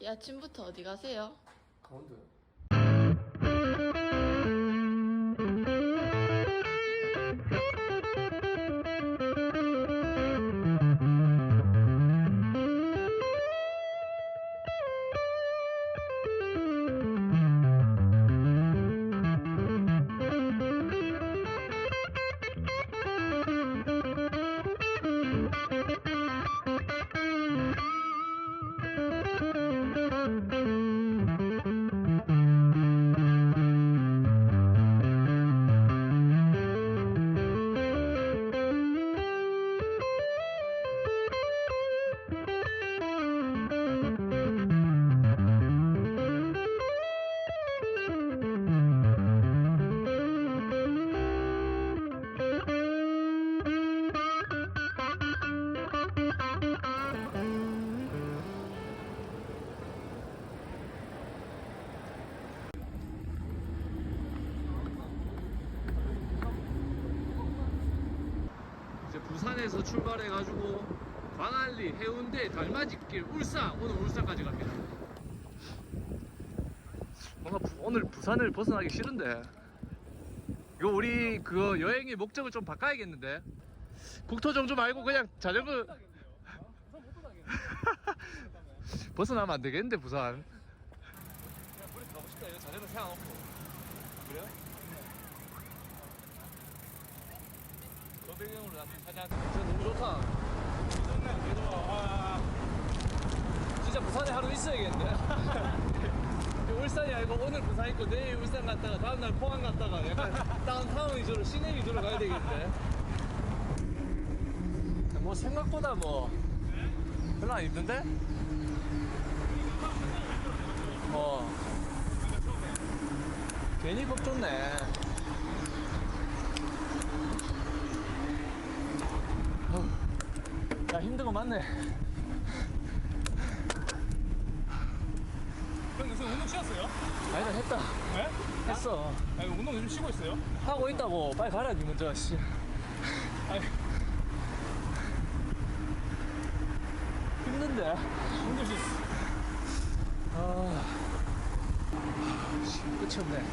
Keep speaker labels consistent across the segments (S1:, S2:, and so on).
S1: 이 아침부터 어디 가세요?
S2: 강원도요.
S3: 부산에서 출발해가지고 광안리, 해운대, 달맞이길, 울산. 오늘 울산까지 갑니다. 뭔가 부- 오늘 부산을 벗어나기 싫은데. 이거 우리 그 여행의 목적을 좀 바꿔야겠는데. 국토 정주 말고 그냥 자전거 벗어나면 안 되겠는데 부산. 그냥 우리 가고 싶다. 이거 자전거 세워놓고 그래요? 저 배경으로 나중에 사진 한 진짜 너무 좋다. 진짜 부산에 하루 있어야겠는데. 울산이 아니고 오늘 부산 있고 내일 울산 갔다가 다음날 포항 갔다가 약간 다운타운 위주로 시내 위주로 가야 되겠는데. 뭐 생각보다 뭐 별로 안 힘든데? 어. 괜히 법 좋네. 야 힘든 거 맞네.
S4: 형 요새 운동 쉬었어요?
S3: 아니다 했다.
S4: 네?
S3: 했어.
S4: 아니 운동 요즘 쉬고 있어요?
S3: 하고 있다고 빨리 가라 니 먼저 씨.
S4: 아니
S3: 힘든데.
S4: 운동 쉬었어
S3: 아, 씨, 끝이 없네.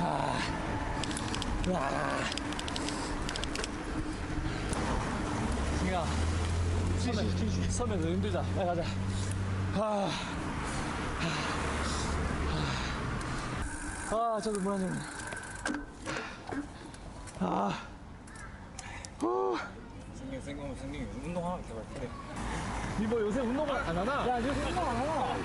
S3: 아, 아. 승희야, 서면, 서면 더 힘들다. 빨리 가자. 아, 아, 아 저도 무너지네. 아, 후.
S4: 생긴 생각하면 생긴 운동하면 제발 그래
S3: 이거 요새 운동을 안 하나?
S4: 야 요새 운동 안 하나?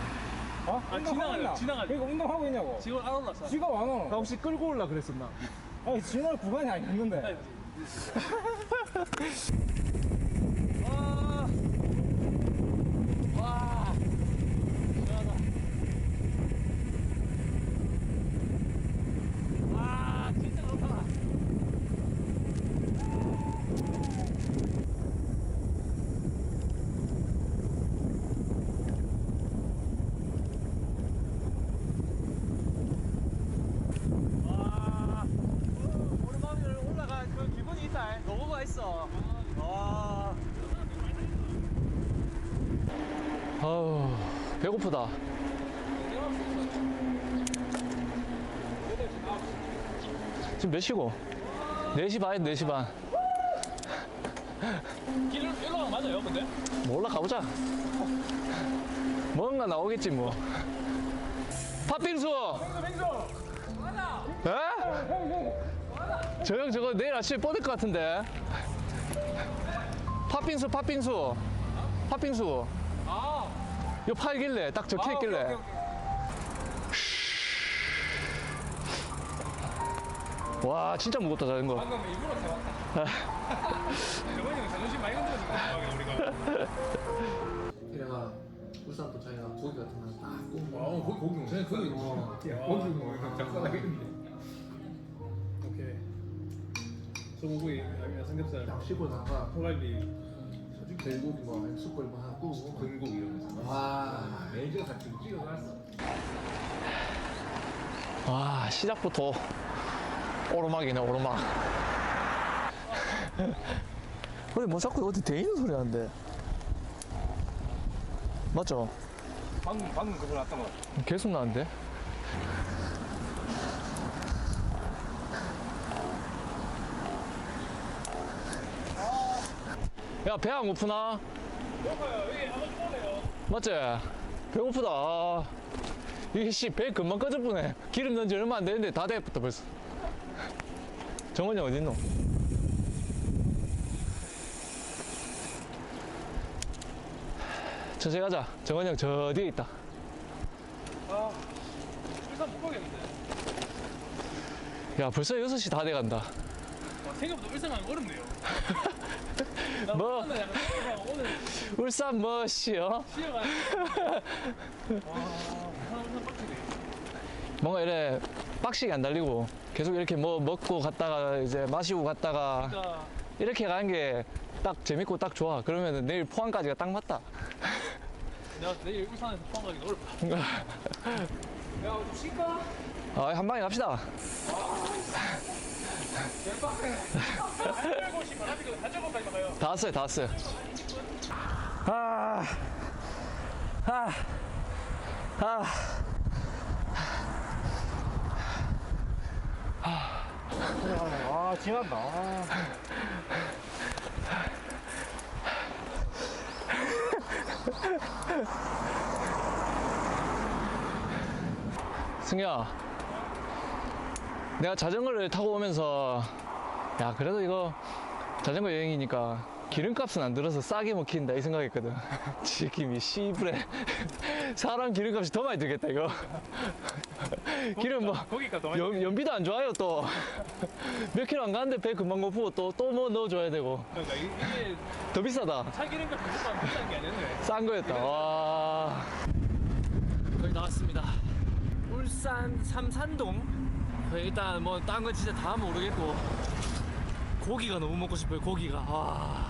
S4: 어?
S3: 아, 지나가요, 지나가요.
S4: 그러니까 운동하고 있냐고
S3: 지금 안 올랐어.
S4: 지가 안 와.
S3: 나 혹시 끌고 올라 그랬었나?
S4: 아니 지날 구간이 아니었는데
S3: 와, 와, 시원하다. 와, 진짜 좋다. 와, 오랜만에 올라가 그 기분이 있다. 너무가 있어. 와. 아우 배고프다. 지금 몇 시고? 4시 반에 4시 반.
S4: 길 일로 맞아요 근데?
S3: 뭐 올라가보자. 뭔가 나오겠지 뭐. 팥빙수!
S4: 맹수
S3: 에? 저형 저거 내일 아침에 뻗을 것 같은데. 팥빙수, 팥빙수. 팥빙수.
S4: 아
S3: 이거 팔길래 딱 적혀
S4: 아, 오케이,
S3: 있길래.
S4: 오케이, 오케이.
S3: 와 진짜 무겁다 자전거.
S4: 방금 일부러 세웠다 저번에 형 자존심 많이 거야 우리가
S2: 울산 도착해가 고기 같은 거딱 구워.
S4: 어 거기 고기 먹네
S2: 고기
S4: 어,
S2: 먹어.
S4: 고기 먹으면 작살나겠는데 소고기 아니면 삼겹살
S2: 딱 씹고 나가
S4: 소갈비
S2: 돼지고기 뭐 아니면 숯불 뭐 구우고.
S4: 근국 이런 거
S2: 와.
S4: 매니저가 같이 찍어놨어
S3: 와 시작부터 오르막이네 오르막. 근데 뭐 자꾸 어디 대 있는 소리 하는데? 맞죠?
S4: 방금 방금 그거 났던 거.
S3: 계속 나는데? 야, 배안 고프나? 맞지? 배고프다. 아, 이게 씨, 배 금방 꺼져보네. 기름 넣은 지 얼마 안 되는데 다 됐다 벌써. 정원이 어딨노? 천천히 가자. 정원이 형 저 뒤에 있다.
S4: 아, 일단 못 가겠는데.
S3: 야, 벌써 6시 다 돼간다.
S4: 와, 생각보다 일상 가기 어렵네요. 나
S3: 뭐?
S4: 오늘 약간 생각하고 오늘
S3: 울산 뭐, 씨, 어?
S4: 쉬어가지고. 와, 항상 빡치네.
S3: 뭔가 이래 빡시게 안 달리고 계속 이렇게 뭐 먹고 갔다가 이제 마시고 갔다가
S4: 진짜
S3: 이렇게 가는 게 딱 재밌고 딱 좋아. 그러면 내일 포항까지가 딱 맞다.
S4: 내가 내일 울산에서 포항 가기 어렵다. 야, 좀 쉴까?
S3: 아, 한 방에 갑시다. 다 왔어요, 다 왔어요. 아, 아, 아.
S4: 아, 지난다. 아.
S3: 승희야, 내가 자전거를 타고 오면서 야 그래도 이거 자전거 여행이니까 기름값은 안 들어서 싸게 먹힌다 이 생각했거든. 지금이 씨부레 사람 기름값이 더 많이 들겠다 이거. 기름 뭐. 연, 연비도 안 좋아요 또. 몇 킬로 안 가는데 배 금방 고프고 또 또 뭐 넣어줘야 되고
S4: 그러니까 이- 이게
S3: 더 비싸다.
S4: 차 기름값 무조건 비싼 게 아니었네.
S3: 싼 거였다. 와. 거의 나왔습니다. 울산 삼산동. 일단 뭐 딴 건 진짜 다 모르겠고 고기가 너무 먹고 싶어요. 고기가. 와.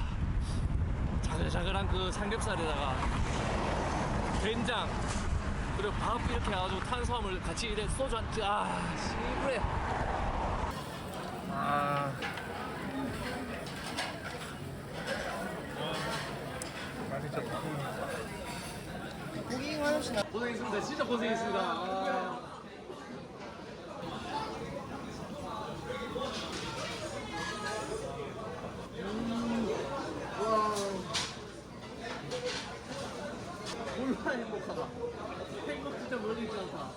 S3: 자글자글한 그 삼겹살에다가 된장 그리고 밥 이렇게 해가지고 탄수화물 같이 이래 소주 한 잔. 아, 씨부레. 아. 고생했습니다. 진짜 고생했습니다. 아. 얼마나 행복하다. 행복 진짜 모르겠지 않다.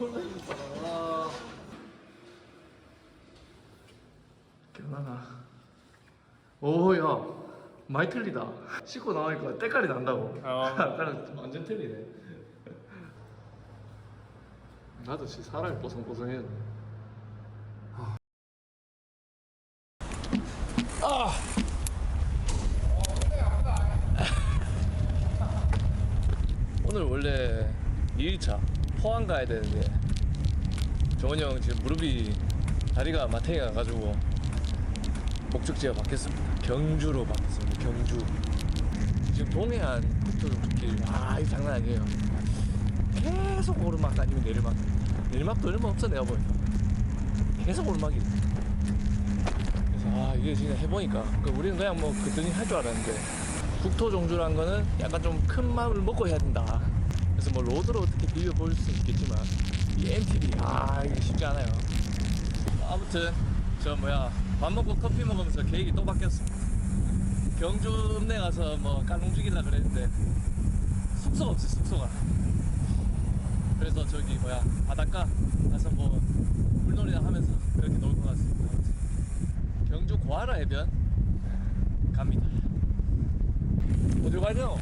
S3: 얼마나 행복하다. 와. 기억나나? 오, 야. 많이 틀리다. 씻고 나오니까 때깔이 난다고.
S4: 어.
S3: 나랑 완전 틀리네. 나도 진짜 사람이 뽀송뽀송해. 아. 오늘 원래 2일차 포항 가야 되는데 정원이 형 지금 무릎이 다리가 마탱이 가 가지고 목적지가 바뀌었습니다. 경주로 바뀌었습니다. 경주. 지금 동해안 국토종주길 아, 이 장난 아니에요. 계속 오르막 아니면 내리막. 내리막도 얼마 없어 내가 보니까. 계속 오르막이. 그래서 아 이게 진짜 해보니까 그 우리는 그냥 뭐 그더니 할 줄 알았는데 국토 종주란 거는 약간 좀 큰 마음을 먹고 해야 된다. 그래서 뭐 로드로 어떻게 비벼 볼 수 있겠지만 이 MTB 아 이게 쉽지 않아요. 아무튼 저 뭐야 밥 먹고 커피 먹으면서 계획이 또 바뀌었습니다. 경주 읍내 가서 뭐 깔롱 죽이려 그랬는데 숙소가 없어 숙소가. 그래서 저기 뭐야 바닷가 가서 뭐 물놀이나 하면서 그렇게 놀것 같습니다. 아무튼 경주 고아라 해변 갑니다. 어디로 가죠?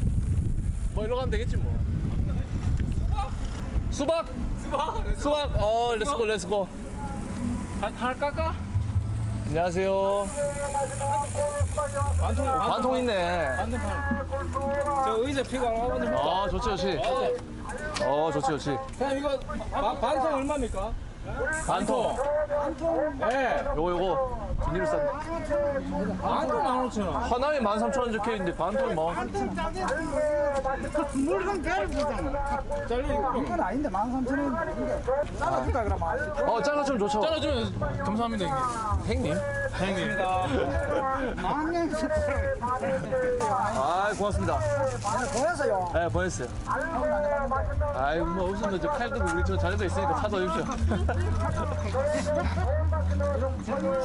S3: 뭐 일로 가면 되겠지 뭐. 수박? 수박? 수박? 어, 렛츠고, 렛츠고.
S4: 하나 깎아?
S3: 안녕하세요.
S4: 반통
S3: 반통 있네.
S4: 반통 반. 저 의자 피고 한번
S3: 아, 좋지, 좋지. 어, 좋지, 좋지.
S4: 그냥 이거 반- 반통 얼마입니까?
S3: 반통.
S4: 예.
S3: 요거, 요거. 비닐 싼.
S4: 반통 만 오천 원.
S3: 하나에 13,000원 적혀 있는데 반통이 뭐.
S5: 물건 개를 주잖아. 이건 아닌데 13,000원. 나눠줄까 그럼
S3: 어 잘라주면 좋죠.
S4: 잘라주면 감사합니다 형님.
S3: 행님.
S4: 형님.
S5: 만 년
S3: 아 고맙습니다.
S5: 보여서요.
S3: 네 보냈어요. 아이 뭐 없으면 저 칼도 우리 저 자전거 있으니까 타서 오십시오.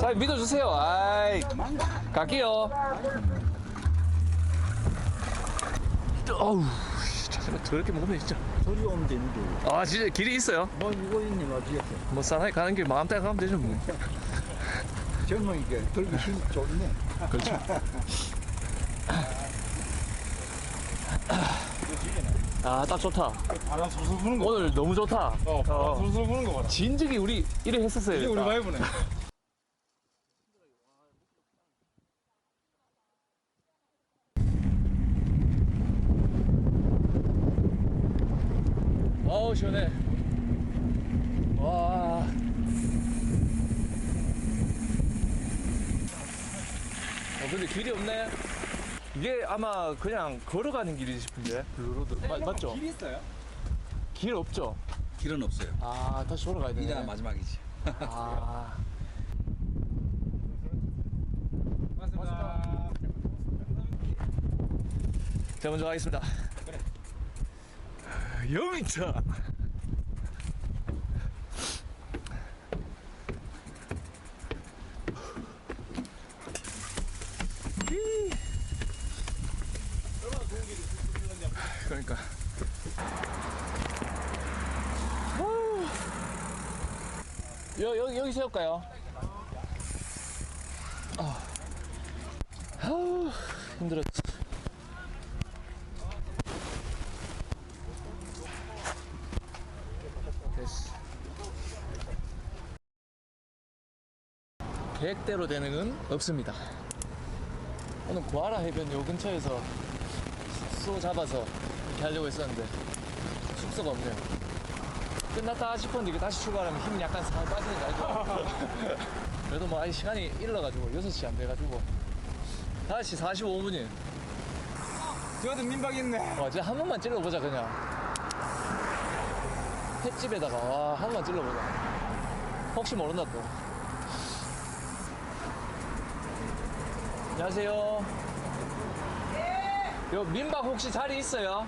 S3: 사장님 믿어주세요. 아이 갈게요. 씨, 자전거 저렇게 먹으면 진짜.
S5: 소리 오면 되는데.
S3: 아 진짜 길이 있어요?
S5: 뭐 이거 있니 어디에?
S3: 뭐 싸나이 가는 길 마음 따라 가면 되죠 뭐.
S5: 젊은 이게 들기 힘 좋네.
S3: 그렇죠. 아 딱 좋다.
S4: 바람 술술 부는 거.
S3: 오늘 너무 좋다.
S4: 어, 바람
S3: 어.
S4: 술술 부는 거 봐라.
S3: 진즉이 우리 이래 했었어요.
S4: 이게 우리 바이브네.
S3: 시원해. 와. 어 근데 길이 없네. 이게 아마 그냥 걸어가는 길이 싶은데 블루로드 맞, 맞죠?
S4: 길 있어요?
S3: 길 없죠?
S6: 길은 없어요.
S3: 아 다시 돌아가야 되네.
S6: 이제가 마지막이지.
S3: 아.
S4: 맞습니다.
S3: 제가 먼저 가겠습니다. 영차. 그러니까. 여, 여기, 여기 세울까요? 아. 아우, 힘들었지. 됐어. 계획대로 되는 건 없습니다. 오늘 구하라 해변 요 근처에서 숙소 잡아서 이렇게 하려고 했었는데 숙소가 없네요. 끝났다 싶었는데 이게 다시 출발하면 힘이 약간 살 빠지는 거 알죠? 그래도 뭐 아직 시간이 일러가지고 6시 안 돼가지고 5시 45분이
S4: 저한테 민박 있네.
S3: 와, 진짜 한 번만 찔러보자, 그냥. 횟집에다가, 와, 한 번만 찔러보자. 혹시 모른다, 또. 안녕하세요. 요 민박 혹시 자리 있어요?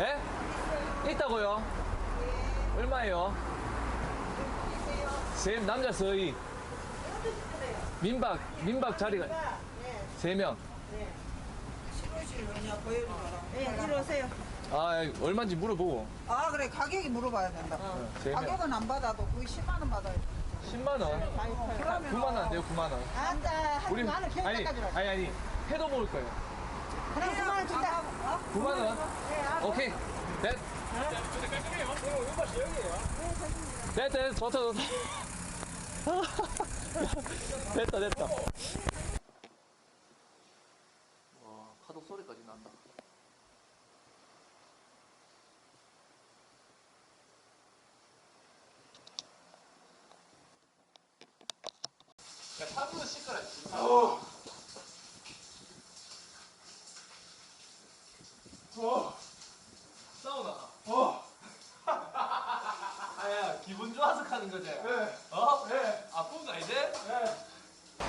S3: 예? 있다고요? 얼마예요? 세, 남자 서희. 민박, 민박 자리가 세 명.
S7: 네, 이리 오세요.
S3: 아, 얼마인지 물어보고.
S7: 아, 그래. 가격이 물어봐야 된다.
S3: 세 명.
S7: 가격은 안 받아도 거의 10만 원 받아요.
S3: 10만 원. 9만 원 안 돼요? 9만 원.
S7: 앉아.
S3: 우리
S7: 한 만원
S3: 아니
S7: 평가까지 라
S3: 아니 아니 회도 먹을 거예요.
S7: 그럼 9만 원 준다.
S3: 9만 원. 오케이. 됐. 됐, 됐, 좋다, 좋다. 됐다, 됐다. 와, 파도 소리까지 난다. 야, 파도도 시끄러. 사우나. 어. 아야 기분 좋아서 가는 거지. 네. 어? 네. 아픈 거 아니지? 네.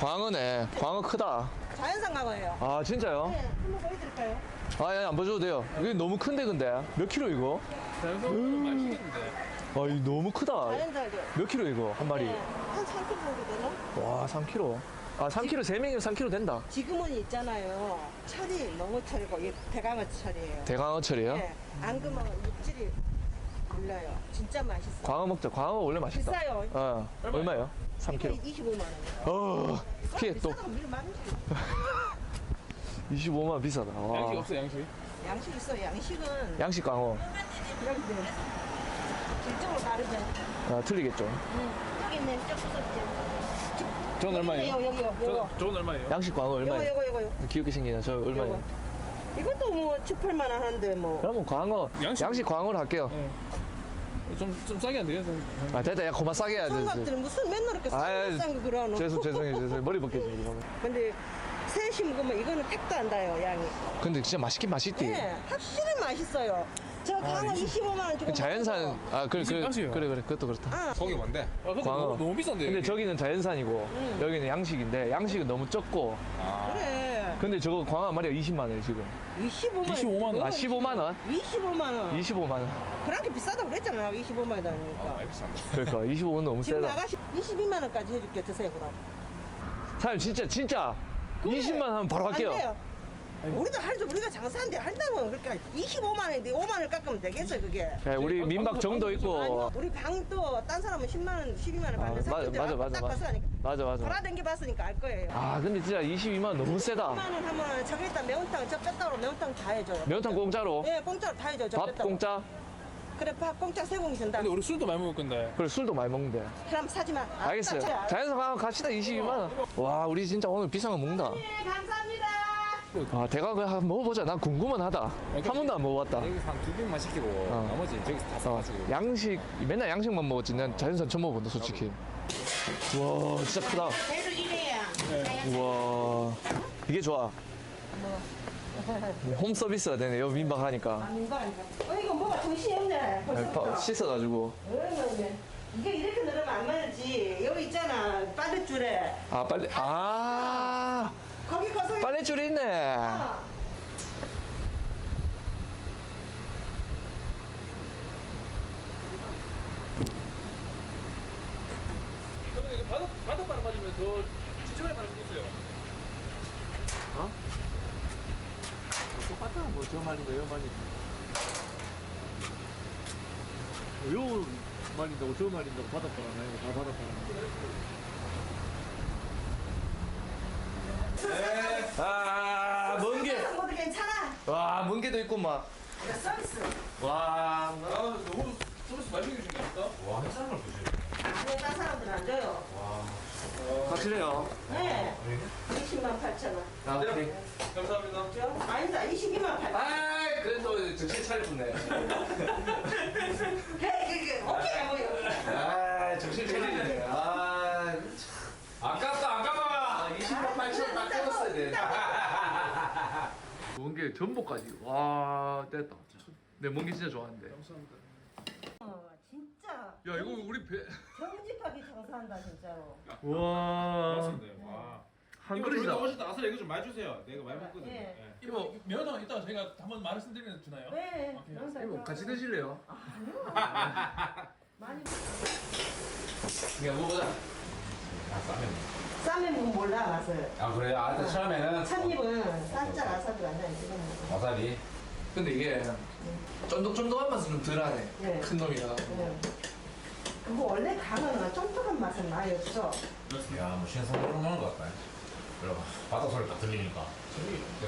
S3: 광어네. 광어 크다.
S7: 자연산 강어예요.
S3: 아 진짜요?
S7: 네, 한번 보여드릴까요?
S3: 아, 예, 안 보셔도 돼요. 이게 너무 큰데 근데 몇 킬로 이거? 아, 이 너무 크다.
S7: 자연산이요.
S3: 몇 킬로 이거 한 마리?
S7: 네, 한 3kg 정도 되나?
S3: 와, 3 아, 3킬로 세 명이면 3킬로 된다.
S7: 지금은 있잖아요. 철이 너무 철이고, 이 대강어 철이에요.
S3: 대광어철이에요?
S7: 네, 앙금어 육질이 몰라요. 진짜 맛있어요.
S3: 광어 먹자. 광어 원래 맛있다.
S7: 비싸요.
S3: 어, 얼마예요? 3킬로.
S7: 25만 원.
S3: 어, 피해 또.
S7: 비싸다고 밀 많이 줘.
S3: 25만 원 비싸다. 와.
S4: 양식 없어 양식.
S7: 양식 있어요. 양식은
S3: 양식 광어.
S7: 네. 질적으로 다르죠.
S3: 아, 틀리겠죠.
S7: 여기 있네. 쩍
S3: 쩍전 얼마예요?
S7: 여기 여기 요거.
S4: 저건 얼마예요?
S3: 양식 광어
S7: 요거
S3: 얼마예요?
S7: 요거 요거.
S3: 귀엽게 생기네. 저 얼마예요?
S7: 요거. 이것도 뭐 7, 8만 원 하는데 뭐.
S3: 그러면 광어 양식,
S4: 양식-
S3: 광어로 할게요.
S4: 좀, 좀 싸게 안 돼요? 좀?
S3: 아 됐다. 야 그만 싸게 해야 돼.
S7: 총각들은 무슨 맨날 이렇게
S3: 아이,
S7: 싼거 그러노.
S3: 죄송 죄송해요 죄송 머리 벗겨지 이거.
S7: 근데 셋이 먹으면 이거는 택도 안 다요, 양이.
S3: 근데 진짜 맛있긴 맛있디.
S7: 네, 확실히 맛있어요. 저 강어 25만 원 주고.
S3: 그 자연산 아 그래 그래. 그래 그래 그것도 그렇다.
S4: 거기 뭔데? 아 근데
S3: 광어.
S4: 너무, 너무 비싼데.
S3: 근데
S4: 여기.
S3: 저기는 자연산이고 여기는 양식인데 양식은 너무 적고
S7: 그래.
S3: 근데 저거 광어 한 마리가 20만 원이에요 지금
S7: 25만 원.
S4: 25만 원?
S3: 아 15만 원?
S7: 25만 원.
S3: 25만 원
S7: 그렇게 비싸다고 그랬잖아. 25만 원 하니까.
S4: 아, 비싼데.
S3: 그러니까 25원 너무
S7: 지금
S3: 세다
S7: 나가시 22만 원까지 해줄게 드세요 그럼.
S3: 사장님 진짜 진짜 20만 원 하면 바로
S7: 안
S3: 할게요
S7: 돼요. 우리도 할줄 우리가 장사한데 한다면 그러니까 25만 원인데 5만 원을 깎으면 되겠어 그게.
S3: 네, 우리 민박 정도 있고
S7: 아니요, 우리 방도 딴 사람은 10만 원, 12만 원
S3: 아,
S7: 받는
S3: 맞아
S7: 사람들
S3: 맞아 맞아
S7: 딱
S3: 맞아 맞아 맞아
S7: 돌아다녀 봤으니까 알 거예요.
S3: 아 근데 진짜 22만 원 너무
S7: 10만
S3: 세다
S7: 원 하면 저기다 매운탕 저 뺐다로 매운탕 다 해줘요.
S3: 매운탕 공짜로
S7: 예, 공짜로 다 해줘요. 저
S3: 밥. 공짜
S7: 그래 밥 공짜 세 공기 준다.
S4: 근데 우리 술도 많이 먹을 건데.
S3: 그래 술도 많이 먹는데
S7: 그럼 사지 마. 아,
S3: 알겠어요
S7: 자, 자.
S3: 자연산 한번 갑시다 22만 원와 우리 진짜 오늘 비싼 거 먹는다
S7: 네, 감사합니다.
S3: 아 대각을 한번 먹어보자 난 궁금은 하다 한 번도 안 먹어봤다
S4: 여기서 한두 병만 시키고
S3: 어.
S4: 나머지 저기서 다
S3: 어,
S4: 사가지고.
S3: 양식 맨날 양식만 먹었지 난 자연산 처음 먹어본다 솔직히 와 진짜 크다
S7: 배를 이래야.
S3: 우와 이게 좋아 홈 서비스가 되네 여기 민박 하니까
S7: 민박이니까. 어 이거 뭐가 정신이 없네.
S3: 파- 씻어가지고
S7: 어이구, 이게 이렇게 넣으면 안 맞지. 여기 있잖아. 빨랫줄에.
S3: 아 빨리 아
S7: 거기 가서.
S3: 빨래줄이 있네
S7: 어.
S4: 이거 바닥 바닥바람 맞으면 더 지저분해 가는 게 있어요.
S3: 똑같아 뭐저 말인가 요 말인가 요 말인다고 저 말인다고 바닷바람 아니고 다 바닷바람 아 먼 게
S7: 모두 괜찮아.
S3: 와, 먼 게도 있고 막.
S7: 이거 서비스.
S3: 와,
S4: 아 너무 서비스 많이 해주신 게 아닐까?
S7: 안에 딴 사람들은 안 줘요.
S3: 확실해요.
S7: 네. 20만 8천 원.
S3: 아, 오케이.
S4: 감사합니다.
S7: 죠 아니다. 22만 8천 원.
S3: 아, 그래도 정신 차렸네.
S7: 그래, 오케이, 뭐요.
S3: 아, 정신 차리네. 아,
S4: 아까워.
S3: 아 20만 8천 원딱 끊었어야 돼. 먼게 전복까지. 와, 됐다. 내 먼게 진짜 좋아하는데.
S7: 어, 진짜
S3: 야, 이거 우리 배.
S7: 정직하게 장사한다, 진짜로.
S3: 와,
S4: 맞습니다. 와.
S3: 한
S4: 이거
S3: 그릇이다.
S4: 저희가 때 아사리 이거 좀 많이 주세요. 내가 많이 먹거든요.
S7: 예.
S4: 예.
S3: 이거,
S4: 면허 이따 저희가 한번 말씀드리면 주나요?
S7: 네. 영상
S3: 이거 같이 드실래요?
S7: 많이
S3: 야, 먹어보자.
S7: 싸면 뭐 몰라, 맛을.
S6: 아 그래요? 아 일단 처음에는
S7: 참입은 살짝 아삭이 완전히 찍어 먹어.
S6: 와사비
S3: 근데 이게 쫀득쫀득한 맛은 좀 덜하네.
S7: 네.
S3: 큰 놈이라.
S7: 네. 그거 원래 강은 쫀득한 맛은 많이 없어.
S6: 야뭐 신선 그런 거는 것 같다 그래 바다 소리 딱 들리니까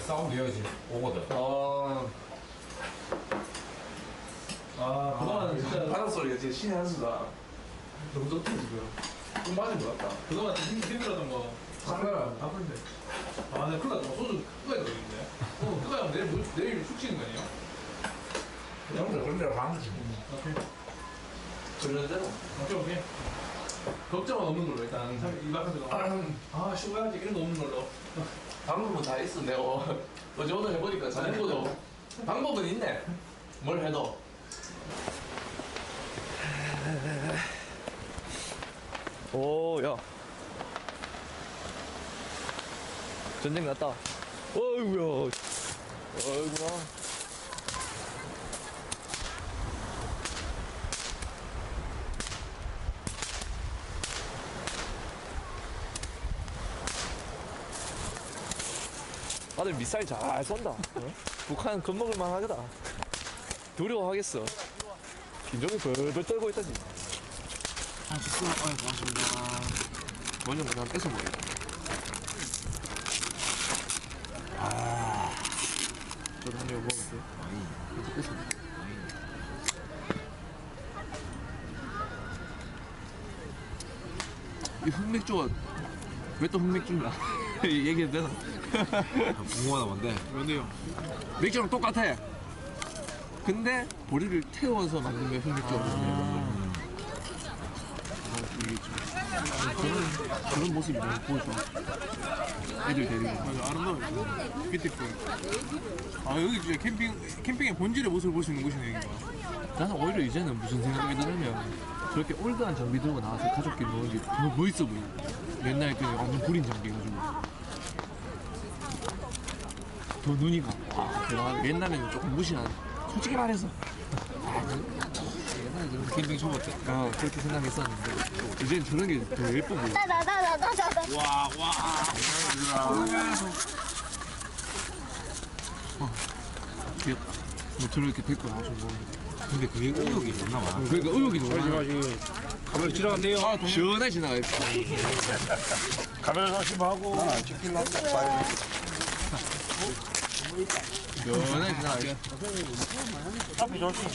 S6: 사운드 여기 지금 오거든
S3: 어. 아, 그동안 진짜 바람 소리가 진짜 신의 한 수다. 너무 좋다, 지금. 좀 맞은 것 같다.
S4: 그동안 좀 힘- 힘들었던 거.
S3: 장난 아픈데.
S4: 아, 네, 큰일 났다. 소주 끄야 되겠는데. 어, 끄야 하면 내일, 물- 내일 숙 치는 거 아니에요?
S6: 형들 그런 대로 하는 거지
S4: 오케이.
S3: 그런 대로.
S4: 오케이, 오케이. 걱정은 없는 걸로, 일단. 이박하세요. 아, 쉬어야지. 이런 거 없는 걸로.
S3: 방법은 다 있어, 내가. 어제 오늘 해보니까 자전거도. 방법은 있네. 뭘 해도. 오, 야. 전쟁 났다. 어이구야. 어이구야. 다들 미사일 잘 쏜다. 어? 북한 겁먹을 만 하겠다. 두려워하겠어. 긴장이 벌벌 떨고 있다 지금. 아, 좋습니다. 아, 고맙습니다. 먼저 먼저 뺏어 먹어요. 아, 저도 한입 먹어볼게요. 이렇게 뺏어 먹어요. 이 흑맥주가 왜 또 흑맥주인가? 얘기해도 되나?
S6: 궁금하다 뭔데?
S3: 뭔데요? 맥주랑 똑같아. 근데 보리를 태워서 만든 게 흑맥주거든요. 아,
S4: 저는 그런 모습이 너무 좋아. 애들 데리고. 맞아, 아름다워요. 뷰티풀. 아, 여기 진짜 캠핑, 캠핑의 본질의 모습을 볼 수 있는 곳이네, 여기가.
S3: 나는 오히려 이제는 무슨 생각이 드냐면 저렇게 올드한 장비 들고 나와서 가족끼리 노는 게 너무 멋있어 보여. 옛날 그 완전 구린 장비 해가지고. 더 눈이 가. 와, 대단하다. 옛날에는 조금 무시한. 솔직히 말해서. 아, 그- 옛날에 그런 캠핑 초보 때. 어, 그렇게 생각했었는데. 이제는 저런 게 더 예뻐 보여. 귀엽다. 뭐 저렇게 데리고 나오시고.
S6: 근데 그게 의욕이 존나 많아.
S3: 그러니까 의욕이 너무 많아.
S4: 가면 지나간대요.
S3: 시원하게 지나가 있어.
S4: 카메라 조심하고.
S3: 시원하게 지나가.
S4: 앞에 조심.